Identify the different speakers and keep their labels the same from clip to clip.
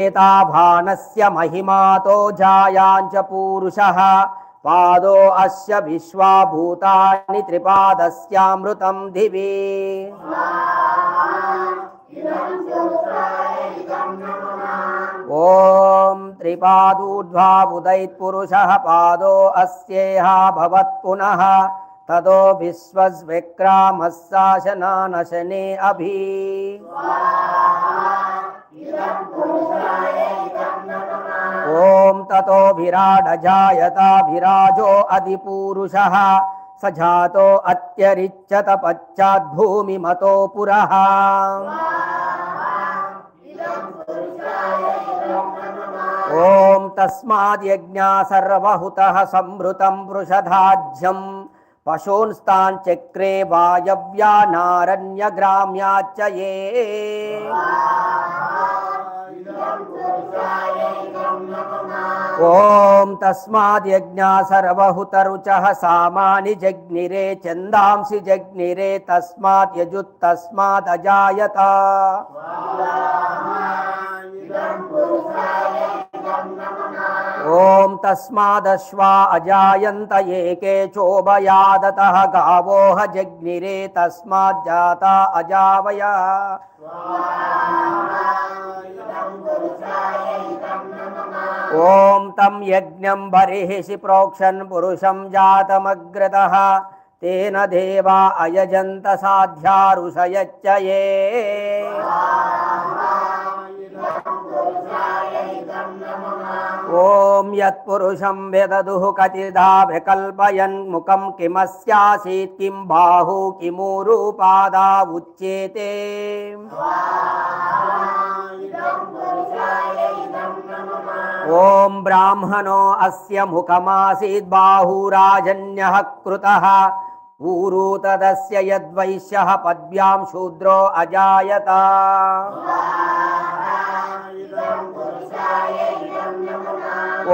Speaker 1: एताभानस्य महिमातो जायाञ्च पूरुषः। पादो अस्य विश्वाभूतानि त्रिपादस्यामृतं दिवि ॐ त्रिपादूर्ध्वाबुदैत्पुरुषः पादो अस्येह भवत् पुनः। ततो विश्वस्विक्रामः शासनानशने अभि ఓం తతోభిరాడజాయతాభిరాజో అదిపూరుష స జాతో అత్యరిచ్యత పశ్చాద్భూమి మతో పుర ఓం తస్మాద్యజ్ఞా సర్వహుత సంభృతం వృషధాజ్యం పశూన్స్తాన్ చక్రే వాయవ్యా నారణ్యగ్రామ్యాచ్చయే ఓం తస్మాద్యజ్ఞా సర్వహుతరుచ సామాని జగ్నిరే చందాంసి జగ్నిరే తస్మాత్ యజుత్ తస్మాదజాయత ఓం తస్మాదశ్వా అజాయంత ఏకే చోభయాదత గావోహ జగ్నిరే తస్మాజ్జాత అజావయ. ॐ तं यज्ञं बर्हिषि प्रोक्षन् पुरुषं जातमग्रतः तेन देवा अयजन्त साध्या ऋषयच्च ये ॐ यत्पुरुषं व्यददुः कतिधा विकल्पयन् मुखं किमस्यासीत् किं बाहु किमूरुपादा उच्येते ॐ ब्राह्मणो अस्य मुखमासीत् बाहुराजन्यः कृतः ऊरू तदस्य यद्वैश्यः पद्भ्यां शूद्रो अजायत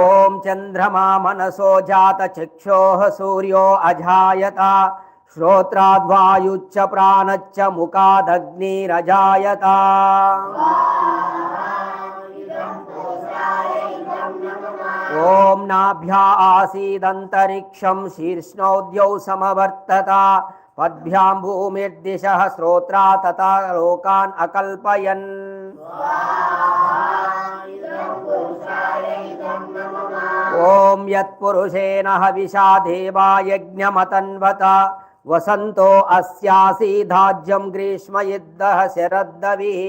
Speaker 1: ॐ चन्द्रमा मनसो जातचक्षोः सूर्यो अजायत श्रोत्राद्वायुच्च प्राणच्च मुखादग्निरजायत ॐ नाभ्या आसीदन्तरिक्षं शीर्ष्णोद्यौ समवर्तत। पद्भ्यां भूमिर्दिशः श्रोत्रा तथा लोकान् अकल्पयन्। ॐ यत्पुरुषेण हविषा देवा यज्ञमतन्वत वसन्तो अस्यासीधाज्यं ग्रीष्मयुद्धः शरद्दविः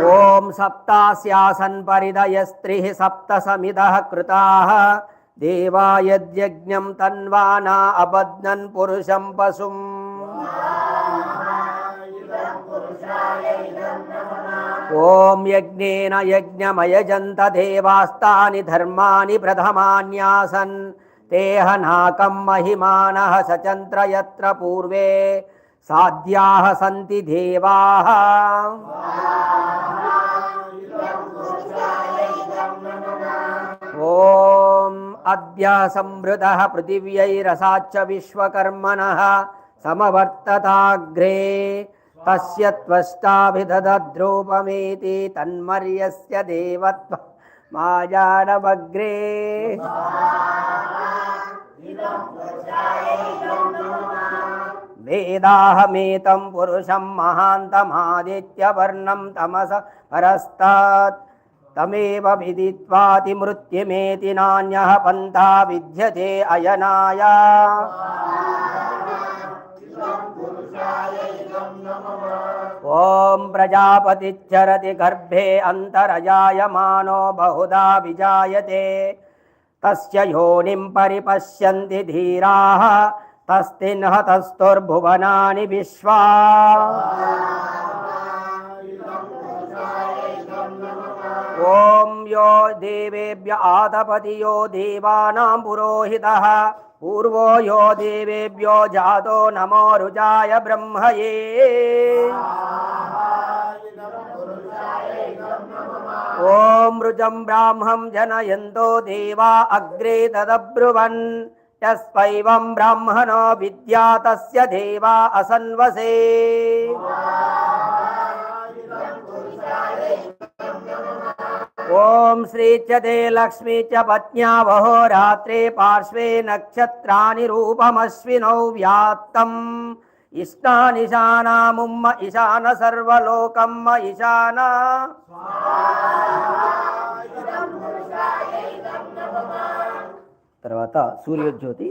Speaker 1: ॐ सप्तास्यासन् परिदयस्त्रिः सप्तसमिदः कृताः। देवा यद्यज्ञं तन्वाना अबध्नन् पुरुषं पशुम्। ॐ यज्ञेन यज्ञमयजन्त देवास्तानि धर्माणि प्रथमान्यासन्। तेह नाकं महिमानः सचन्त्र यत्र पूर्वे। साध्याः सन्ति देवाः। अद्य संवृतः पृथिव्यैरसाच्च विश्वकर्मणः समवर्तताग्रे। तस्य त्वष्टाभिदधद्रूपमेति तन्मर्यस्य देवत्व माजानमग्रे वेदाहमेतं पुरुषं महान्तमादित्यवर्णं तमस परस्तात् तमेव विदित्वातिमृत्युमेति नान्यः पन्था विद्यते अयनाय। ॐ प्रजापतिश्चरति गर्भे अन्तरजायमानो बहुधा विजायते। तस्य योनिं परिपश्यन्ति धीराः, तस्तिन्हतस्तुर्भुवनानि विश्वा। ॐ यो देवेभ्य आतपति यो देवानां पुरोहितः पूर्वो यो देवेभ्यो जातो नमो रुजाय ब्रह्मये ॐ रुजं ब्राह्मं जनयन्तो देवा अग्रे तदब्रुवन् यस्वैवं ब्राह्मणो विद्या तस्य देवा असन्वसे ఓం శ్రీ చ లక్ష్మీ చ పత్న్యా రాత్రే పార్శ్వే నక్షత్రాని రూపమశ్వినౌ వ్యాప్తం. ఇష్టానిశానాముమ్మ ఇశాన సర్వలోకమ్మ ఇశాన. తర్వాత సూర్యోజ్యోతి